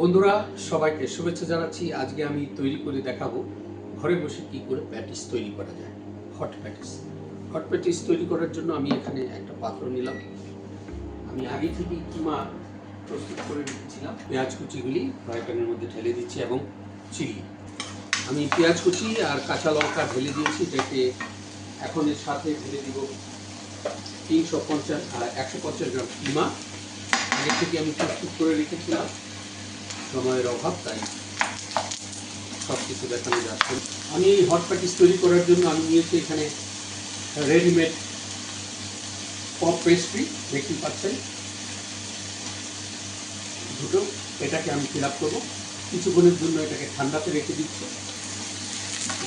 বন্ধুরা, সবাইকে শুভেচ্ছা জানাচ্ছি। আজকে আমি তৈরি করে দেখাবো ঘরে বসে কি করে প্যাটিস তৈরি করা যায়। হট প্যাটিস হট প্যাটিস তৈরি করার জন্য আমি এখানে একটা পাত্র নিলাম। আমি আগে থেকে কিমা প্রস্তুত করে রেখেছিলাম। পেঁয়াজ কুচিগুলি ফ্রাই প্যানের মধ্যে ঢেলে দিচ্ছি এবং চিলি আমি পেঁয়াজ কুচি আর কাঁচা লঙ্কা ঢেলে দিয়েছি, যাতে এখন এর সাথে ঢেলে দিব তিনশো পঞ্চাশ একশো পঞ্চাশ গ্রাম কিমা। আগে থেকে আমি প্রস্তুত করে রেখেছিলাম। সময়ের অভাব, তাই সব কিছু দেখানো যাচ্ছে। আমি এই হট প্যাটিস তৈরি করার জন্য আমি নিয়েছি এখানে রেডিমেড পপ পেস্ট্রি দেখতে পাচ্ছেন? দুটো, এটাকে আমি ফিল আপ করব। কিছুক্ষণের জন্য এটাকে ঠান্ডাতে রেখে দিচ্ছি।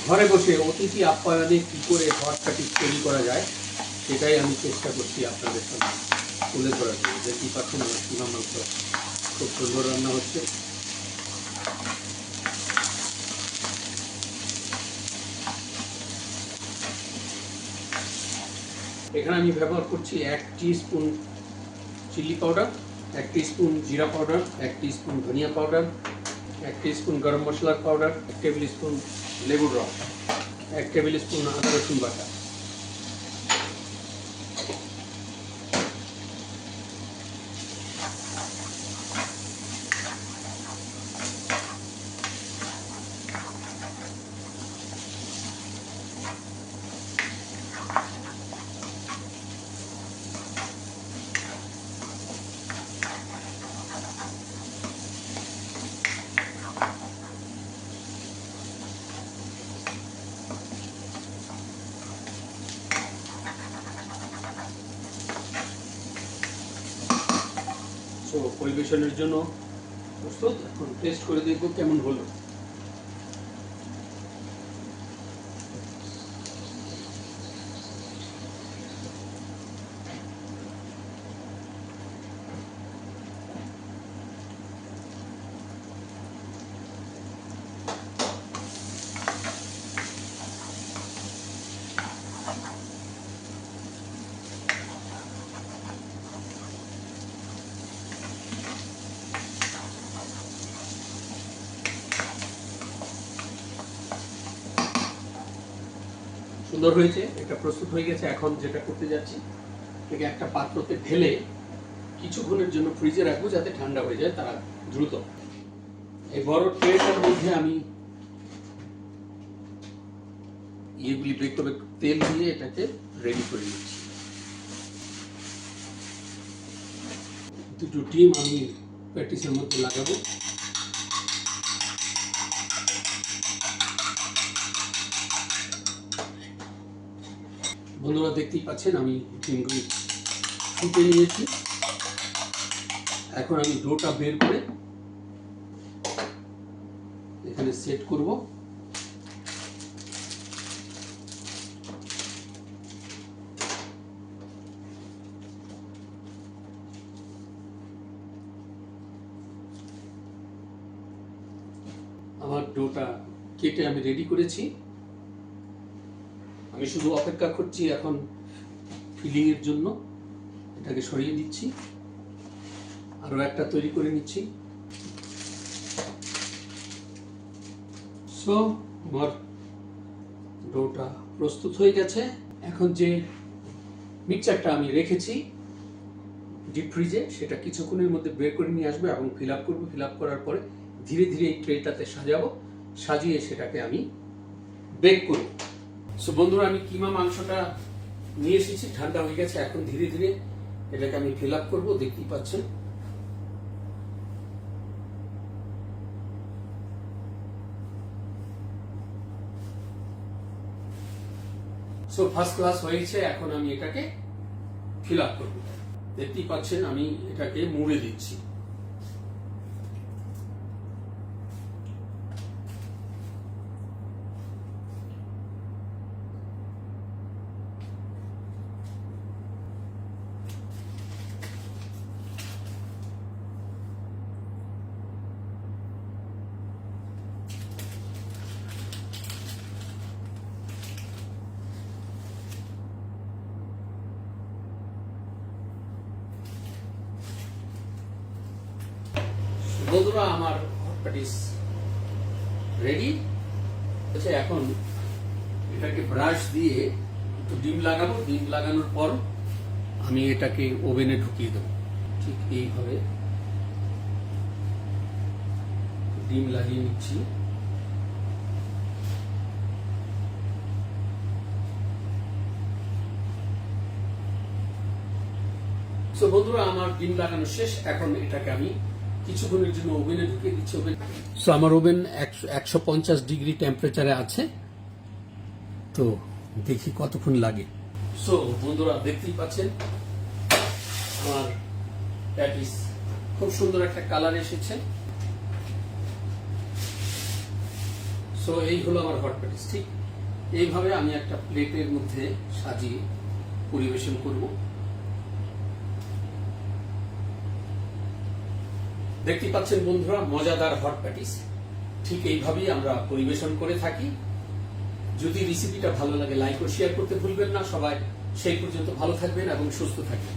ঘরে বসে অতিথি আপ্যায়নে কী করে হট প্যাটিস তৈরি করা যায়, সেটাই আমি চেষ্টা করছি আপনাদের সঙ্গে তুলে ধরার জন্য। দেখতেই পাচ্ছেন আমার খুব সুন্দর রান্না হচ্ছে। এখানে আমি ব্যবহার করছি এক স্পুন চিলি পাউডার এক স্পুন জিরা পাউডার এক স্পুন ধনিয়া পাউডার এক স্পুন গরম মশলার পাউডার এক টেবিল স্পুন লেবুর রস এক টেবিল স্পুন আদা রসুন বাটা। সো পরিবেশনের জন্য। প্রস্তুত? এখন টেস্ট করে দেখব কেমন হলো। সুন্দর হয়েছে, এটা প্রস্তুত হয়ে গেছে, এখন যেটা করতে যাচ্ছি থেকে একটা পাত্রতে ঢেলে কিছুক্ষণের জন্য ফ্রিজে রাখব যাতে ঠান্ডা হয়ে যায় তারা দ্রুত। এই বড় ট্রেটার মধ্যে আমি ইয়েগুলি বেক করে তেল দিয়ে এটাকে রেডি করে নিচ্ছি। দুটো ডিম আমি প্যাটিসের মধ্যে লাগাবো। বন্ধুরা দেখতেই পাচ্ছেন, আমি ডিমগুলি ফুটে নিয়েছি। এখন আমি ডোটা বের করে এখানে সেট করব। আমার ডোটা কেটে আমি রেডি করেছি। আমি শুধু অপেক্ষা করছি এখন ফিলিং এর জন্য। এটাকে সরিয়ে দিচ্ছি। আরও একটা তৈরি করে নিচ্ছি। সো আমার ডোটা প্রস্তুত হয়ে গেছে। এখন যে মিক্সচারটা আমি রেখেছি ডিপ ফ্রিজে সেটা কিছুক্ষণের মধ্যে বের করে নিয়ে আসব এবং ফিল আপ করব। ফিল আপ করার পরে ধীরে ধীরে এই ট্রেটাতে সাজাবো। সাজিয়ে সেটাকে আমি বেক করব। সো বন্ধুরা, আমি কিমা মাংসটা নিয়ে এসেছি, ঠান্ডা হয়ে গেছে, এখন ধীরে ধীরে এটাকে আমি ফিল আপ করব, দেখতেই পাচ্ছেন। সো ফার্স্ট ক্লাস হয়েছে, এখন আমি এটাকে ফিল আপ করব। দেখতেই পাচ্ছেন, আমি এটাকে মুড়ে দিচ্ছি। বন্ধুরা, আমার হট রেডি আচ্ছা এখন এটাকে ব্রাশ দিয়ে একটু ডিম লাগাবো। ডিম লাগানোর পর আমি এটাকে ওভেনে ঢুকিয়ে দেবো। ঠিক এইভাবে ডিম লাগিয়ে নিচ্ছি। তো বন্ধুরা, আমার ডিম লাগানো শেষ। এখন এটাকে আমি কিছুক্ষণের জন্য ওভেনে ঢুকিয়ে দিচ্ছি ওভেন। সো আমার ওভেন একশো পঞ্চাশ ডিগ্রি টেম্পারেচারে আছে। তো দেখি কতক্ষণ লাগে। সো বন্ধুরা, দেখতেই পাচ্ছেন, আমার প্যাটিস খুব সুন্দর একটা কালার এসেছে। সো এই হলো আমার হট প্যাটিস ঠিক এইভাবে আমি একটা প্লেটের মধ্যে সাজিয়ে পরিবেশন করব। দেখতে পাচ্ছেন বন্ধুরা, মজাদার হট প্যাটিস ঠিক এইভাবেই আমরা পরিবেশন করে থাকি। যদি রেসিপিটা ভালো লাগে লাইক ও শেয়ার করতে ভুলবেন না। সবাই সেই পর্যন্ত ভালো থাকবেন এবং সুস্থ থাকবেন।